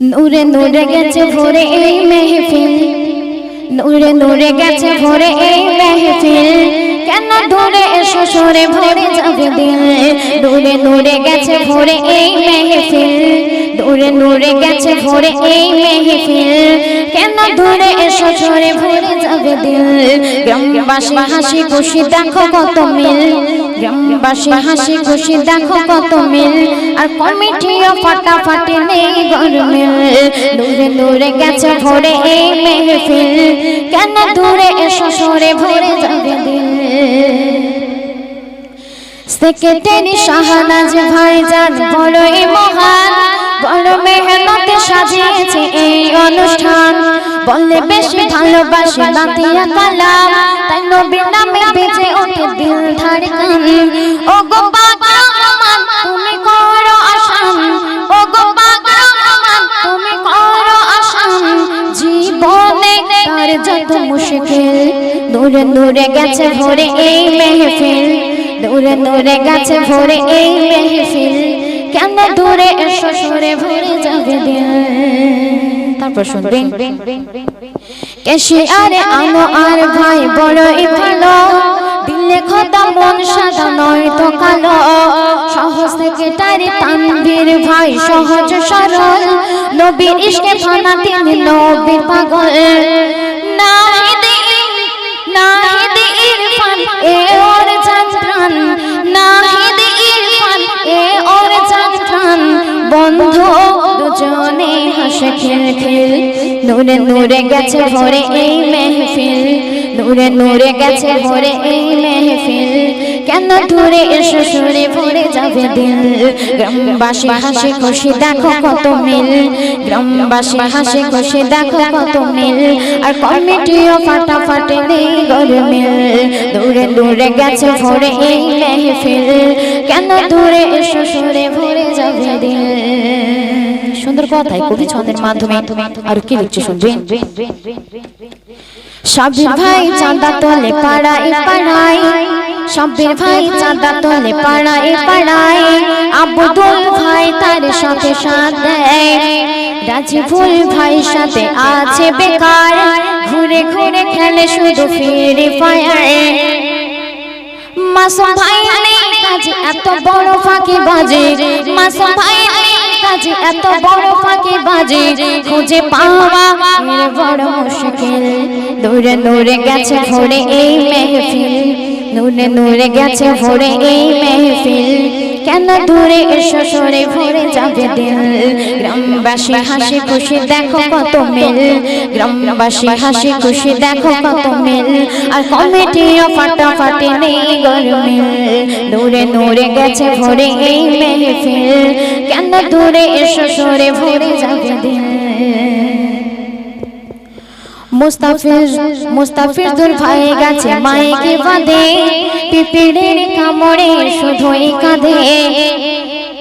নূরে নূরে গেছে ভরে এই মেহফিল। নূরে নূরে গেছে ভরে এই মেহফিল। কেন দূরে এসো সরে ভরে যাবে দিল। দূরে নূরে গেছে ভরে এই মেহফিল। দূরে নূরে গেছে ভরে এই মেহফিল। কেন দূরে এসো সরে ভরে যাবে দিল। গ্রামবাসী হাসি খুশি দেখো কত মিল। গ্রামবাসী হাসি খুশি দেখো কত মিল। আর কমিটিও ফাটাফাটি নেই গরমিল। দূরে দূরে গেছে ভরে এই মেহফিল। কেন দূরে এসো সরে ভরে যাবে দিল। শাহনাজ বড়ই মহান, বড় মেহনতে সাজিয়েছে এই অনুষ্ঠান। বললে বেশি ভালোবাসে নাতিয়া কালাম তাই নবীর নামে বেজে ওঠে দিল ধড়কন ও গো পাগল আমার, তুমি করো আসান ও গো পাগল আমার, তুমি করো আসান জীবনে তার যত মুশকিল, দূরে দূরে গেছে ভরে এই মেহফিল। দূরে দূরে গেছে ভরে এই মেহফিল। কেন দূরে এসো সরে ভরে যাবে দিল? তারপর শুনবেন। কেশে আরে আনো আর ভাই বড়ই ভালো, দিলে খোদা মন সাদা নয় তো কালো। সহজ থেকে তারে তানভীর ভাই সহজ সরল, নবীর ইশকে ফানা তিনি নবীর পাগল। নাহিদ নাহিদ ইরফান এ ওর জানপ্রাণ নাহিদ বন্ধু দুজনে হাসে খেল খেল নূরে নূরে গেছে ভরে এই মেহফিল। নূরে নূরে গেছে ভরে এই মেহফিল। কেন দূরে এসো, সরে ভরে যাবে দিল। গ্রামবাসী হাসি, খুশি দেখো কত মিল। গ্রামবাসী হাসি, খুশি দেখো কত মিল। আর কমিটিও ফাটাফাটি নেই গরমিল। দূরে দূরে গেছে ভরে এই মেহফিল। কেন দূরে এসো, সরে ভরে যাবে দিল। সুন্দর কথাই কবি ছন্দের মাধ্যমে আর কি লিখছে শুনবেন? সবির ভাই চাঁদা তোলে পাড়ায় পাড়ায়। সবির ভাই চাঁদা তোলে পাড়ায় পাড়ায়। আব্দুল ভাই তার সাথে সাথ দেয় রাজিফুল ভাই সাথে আছে বেকার। ঘুরে ঘুরে খেলে শুধু ফিরে পায়। মাসুম ভাই নেই কাজে এত বড় ফাঁকি বাজে। মাসুম ভাই নেই কাজে এত বড় ফাঁকে বাজে, খুঁজে পাওয়া এর বড় মুশকিল। দূরে দূরে গেছে ভরে এই মেহফিল, দূরে দূরে গেছে ভরে এই মেহফিল। কেন দূরে, এসো সরে, ভরে যাবে দিল। গ্রামবাসী হাসি খুশি, দেখো কত মিল। গ্রামবাসী হাসি খুশি, দেখো কত মিল। আর কমিটিও ফাটাফাটি নেই গরমিল দূরে দূরে গেছে, ভরে এই মেহফিল। কেন দূরে, এসো সরে, ভরে যাবে দিল। মুস্তাফিজ মুস্তাফিজ দূর ভাই গেছে, মাইকে বাঁধে, পিপিড়ের কামড়ে শুধুই কাঁধে।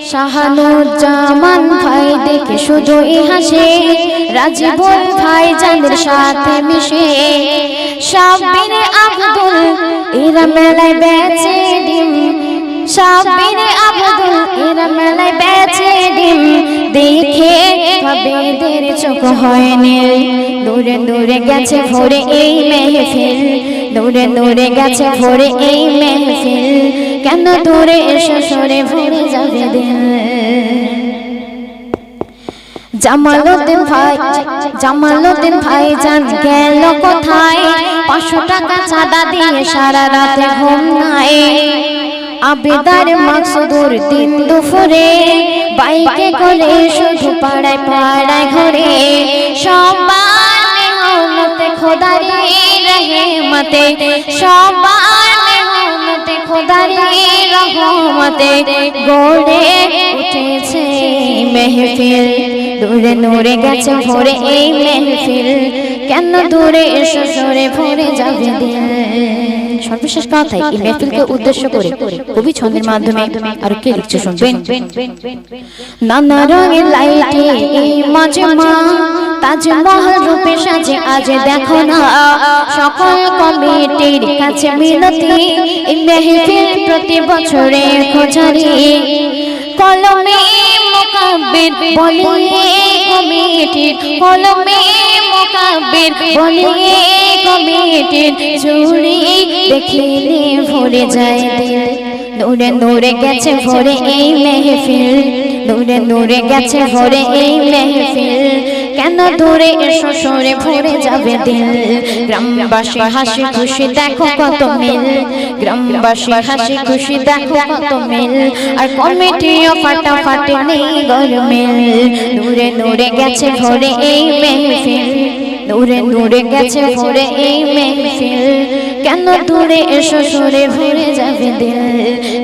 শাহানুজ্জামান ভাই দেখে শুধুই হাসে ভাই জানের সাথে মিশে। সাবির আব্দুল এরা মেলায় ডিম। আব্দুল এরা মেলায় ডিম। দেখে চোখ হয়নি। দূরে দূরে গেছে ভরে এই মেহফিল। দূরে দূরে গেছে ভরে এই মেহফিল। কেন দূরে এসে সরে ভরে যাবে দিল। জামালউদ্দিন ভাই জামালউদ্দিন ভাই জান গেল কোথায়? পাঁচশো টাকা চাঁদা দিয়ে সারা রাতে ঘুম নাই। আবেদার মাকসুদুর দিন দুপুরে বাইকে করে শুধু পাড়ায় পাড়ায় ঘরে। মেহনতে খোদারি রহমতে, সবার মেহনতে রহমতে গড়ে উঠেছে মেহফিল। দূরে দূরে গেছে, ভরে এই মেহফিল। কেন দূরে সরে ভরে যাবে দিল। সর্বশেষ কথাই এই মেহফিলকে উদ্দেশ্য করে কবি ছন্দের মাধ্যমে আর কে লিখছে শুনবেন? নানা রঙের লাইটে, এই মাঝে মা তাজমহল রূপে সাজে আজ দেখো না। সকল কমিটির কাছে মিনতি মেহফিল প্রতি বছরে খোঁজারি। কলমে মুকাব্বির বলিয়ে কমিটির হলো মেয়ে মোকাব্বির বলে কমিটির চুরি দেখিলে ভরে যায় দূরে দূরে গেছে ভরে এই মেহফিল দূরে দূরে গেছে ভরে এই মেহফিল। কেন দূরে এসো, সরে ভরে যাবে দিল? গ্রামবাসী হাসি খুশি, দেখো কত মিল। গ্রামবাসী হাসি খুশি, দেখো কত মিল। আর কমিটিও ফাটাফাটি নেই গরমিল দূরে দূরে গেছে ভরে এই মেহফিল। দূরে দূরে গেছে ভরে এই মেহফিল। কেন দূরে এসো সরে ভরে যাবে দিল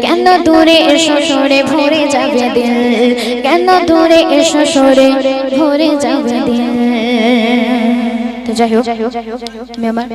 কেন দূরে এসো সরে ভরে যাবে দিল কেন দূরে এসো সরে ভরে যাবে দিল তো যাই হোক আমি আমার